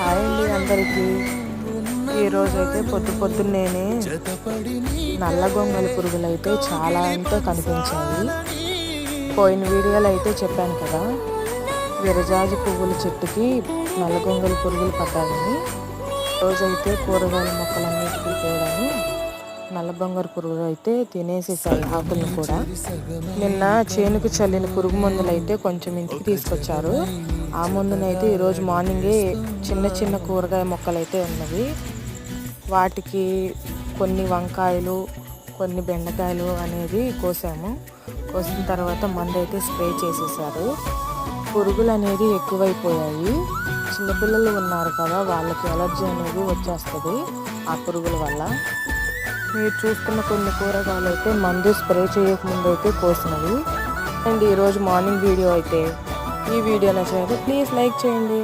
Hi అండి అందరికీ. ఈరోజు అయితే పొద్దు పొద్దున్నేనే నల్ల గొంగలి పురుగులు అయితే చాలా అంటే కనిపించాయి. పోయిన వీడియోలో అయితే చెప్పాను కదా విరజాజి పువ్వుల చెట్టుకి నల్ల గొంగలి పురుగులు పడ్డాయని. రోజైతే కూరగాయల మొక్కలన్నిటికీ కూడాను నల్ల బంగారు పురుగులు అయితే తినేసేసాయి ఆకులను కూడా. నిన్న చేనుకు చల్లిన పురుగు మందులు అయితే కొంచెం ఇంటికి తీసుకొచ్చారు. ఆ మందునైతే ఈరోజు మార్నింగే చిన్న చిన్న కూరగాయ మొక్కలు అయితే ఉన్నవి. వాటికి కొన్ని వంకాయలు కొన్ని బెండకాయలు అనేది కోసాము. కోసిన తర్వాత మందు అయితే స్ప్రే చేసేసారు. పురుగులు అనేది ఎక్కువైపోయాయి. చిన్నపిల్లలు ఉన్నారు కదా వాళ్ళకి ఎలర్జీ అనేది వచ్చేస్తుంది ఆ పురుగుల వల్ల. మీరు చూస్తున్న కొన్ని కూరగాయలు అయితే మందు స్ప్రే చేయకముందు అయితే కోసినవి. అండ్ ఈరోజు మార్నింగ్ వీడియో అయితే ఈ వీడియో నచ్చినైతే ప్లీజ్ లైక్ చేయండి.